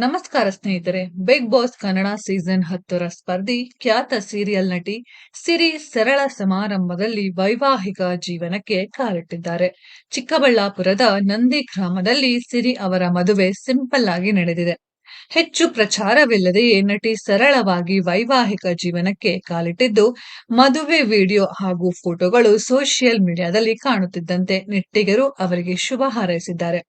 ನಮಸ್ಕಾರ ಸ್ನೇಹಿತರೆ big boss Kannada season ಹತ್ತರ ಸ್ಪರ್ಧಿ ಖ್ಯಾತ ಸೀರಿಯಲ್ ನಟಿ ಸಿರಿ ಸರಳ ಸಮಾರಂಭದಲ್ಲಿ ವೈವಾಹಿಕ ಜೀವನಕ್ಕೆ ಕಾಲಿಟ್ಟಿದ್ದಾರೆ. ಚಿಕ್ಕಬಳ್ಳಾಪುರದ ನಂದಿ ಗ್ರಾಮದಲ್ಲಿ ಸಿರಿ ಅವರ ಮದುವೆ ಸಿಂಪಲ್ ಆಗಿ ನಡೆದಿದೆ. ಹೆಚ್ಚು ಪ್ರಚಾರವಿಲ್ಲದೆಯೇ ನಟಿ ಸರಳವಾಗಿ ವೈವಾಹಿಕ ಜೀವನಕ್ಕೆ ಕಾಲಿಟ್ಟಿದ್ದು ಮದುವೆ ವಿಡಿಯೋ ಹಾಗೂ ಫೋಟೋಗಳು ಸೋಷಿಯಲ್ ಮೀಡಿಯಾದಲ್ಲಿ ಕಾಣುತ್ತಿದ್ದಂತೆ ನೆಟ್ಟಿಗರು ಅವರಿಗೆ ಶುಭ ಹಾರೈಸಿದ್ದಾರೆ.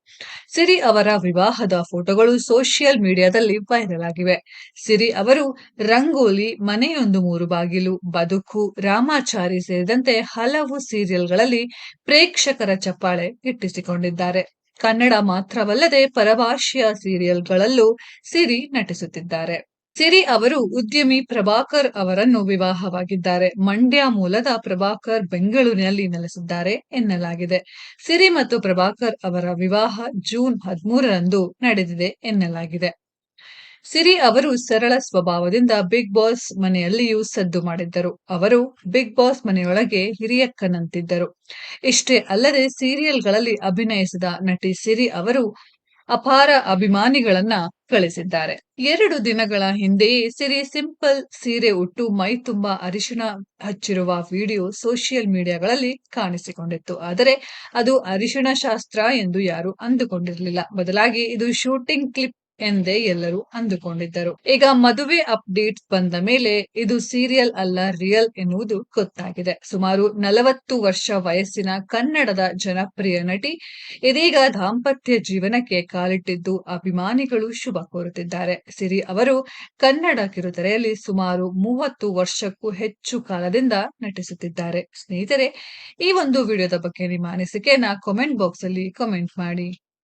ಸಿರಿ ಅವರ ವಿವಾಹದ ಫೋಟೋಗಳು ಸೋಷಿಯಲ್ ಮೀಡಿಯಾದಲ್ಲಿ ವೈರಲ್ ಆಗಿವೆ. ಸಿರಿ ಅವರು ರಂಗೋಲಿ, ಮನೆಯೊಂದು ಮೂರು ಬಾಗಿಲು, ಬದುಕು, ರಾಮಾಚಾರಿ ಸೇರಿದಂತೆ ಹಲವು ಸೀರಿಯಲ್ಗಳಲ್ಲಿ ಪ್ರೇಕ್ಷಕರ ಚಪ್ಪಾಳೆ ಗಿಟ್ಟಿಸಿಕೊಂಡಿದ್ದಾರೆ ಕನ್ನಡ ಮಾತ್ರವಲ್ಲದೆ ಪರಭಾಷೆಯ ಸೀರಿಯಲ್ಗಳಲ್ಲೂ ಸಿರಿ ನಟಿಸುತ್ತಿದ್ದಾರೆ. ಸಿರಿ ಅವರು ಉದ್ಯಮಿ ಪ್ರಭಾಕರ್ ಅವರನ್ನು ವಿವಾಹವಾಗಿದ್ದಾರೆ. ಮಂಡ್ಯ ಮೂಲದ ಪ್ರಭಾಕರ್ ಬೆಂಗಳೂರಿನಲ್ಲಿ ನೆಲೆಸಿದ್ದಾರೆ ಎನ್ನಲಾಗಿದೆ. ಸಿರಿ ಮತ್ತು ಪ್ರಭಾಕರ್ ಅವರ ವಿವಾಹ ಜೂನ್ ಹದಿಮೂರರಂದು ನಡೆದಿದೆ ಎನ್ನಲಾಗಿದೆ. ಸಿರಿ ಅವರು ಸರಳ ಸ್ವಭಾವದಿಂದ ಬಿಗ್ ಬಾಸ್ ಮನೆಯಲ್ಲಿಯೂ ಸದ್ದು ಮಾಡಿದ್ದರು. ಅವರು ಬಿಗ್ ಬಾಸ್ ಮನೆಯೊಳಗೆ ಹಿರಿಯಕ್ಕನಂತಿದ್ದರು. ಇಷ್ಟೇ ಅಲ್ಲದೆ ಸೀರಿಯಲ್ಗಳಲ್ಲಿ ಅಭಿನಯಿಸಿದ ನಟಿ ಸಿರಿ ಅವರು ಅಪಾರ ಅಭಿಮಾನಿಗಳನ್ನ ಗಳಿಸಿದ್ದಾರೆ ಎರಡು ದಿನಗಳ ಹಿಂದೆಯೇ ಸಿರಿ ಸಿಂಪಲ್ ಸೀರೆ ಉಟ್ಟು ಮೈ ತುಂಬಾ ಅರಿಶಿಣ ಹಚ್ಚಿರುವ ವಿಡಿಯೋ ಸೋಷಿಯಲ್ ಮೀಡಿಯಾಗಳಲ್ಲಿ ಕಾಣಿಸಿಕೊಂಡಿತ್ತು. ಆದರೆ ಅದು ಅರಿಶಿಣ ಶಾಸ್ತ್ರ ಎಂದು ಯಾರು ಅಂದುಕೊಂಡಿರಲಿಲ್ಲ. ಬದಲಾಗಿ ಇದು ಶೂಟಿಂಗ್ ಕ್ಲಿಪ್ ಎಂದೇ ಎಲ್ಲರೂ ಅಂದುಕೊಂಡಿದ್ದರು. ಈಗ ಮದುವೆ ಅಪ್ಡೇಟ್ ಬಂದ ಮೇಲೆ ಇದು ಸೀರಿಯಲ್ ಅಲ್ಲ ರಿಯಲ್ ಎನ್ನುವುದು ಗೊತ್ತಾಗಿದೆ. ಸುಮಾರು ನಲವತ್ತು ವರ್ಷ ವಯಸ್ಸಿನ ಕನ್ನಡದ ಜನಪ್ರಿಯ ನಟಿ, ಇದೀಗ ದಾಂಪತ್ಯ ಜೀವನಕ್ಕೆ ಕಾಲಿಟ್ಟಿದ್ದು ಅಭಿಮಾನಿಗಳು ಶುಭ ಕೋರುತ್ತಿದ್ದಾರೆ. ಸಿರಿ ಅವರು ಕನ್ನಡ ಕಿರುತೆರೆಯಲ್ಲಿ ಸುಮಾರು ಮೂವತ್ತು ವರ್ಷಕ್ಕೂ ಹೆಚ್ಚು ಕಾಲದಿಂದ ನಟಿಸುತ್ತಿದ್ದಾರೆ. ಸ್ನೇಹಿತರೆ, ಈ ಒಂದು ವಿಡಿಯೋದ ಬಗ್ಗೆ ನಿಮ್ಮ ಅನಿಸಿಕೆಯನ್ನ ಕಾಮೆಂಟ್ ಬಾಕ್ಸ್ ಅಲ್ಲಿ ಕಾಮೆಂಟ್ ಮಾಡಿ.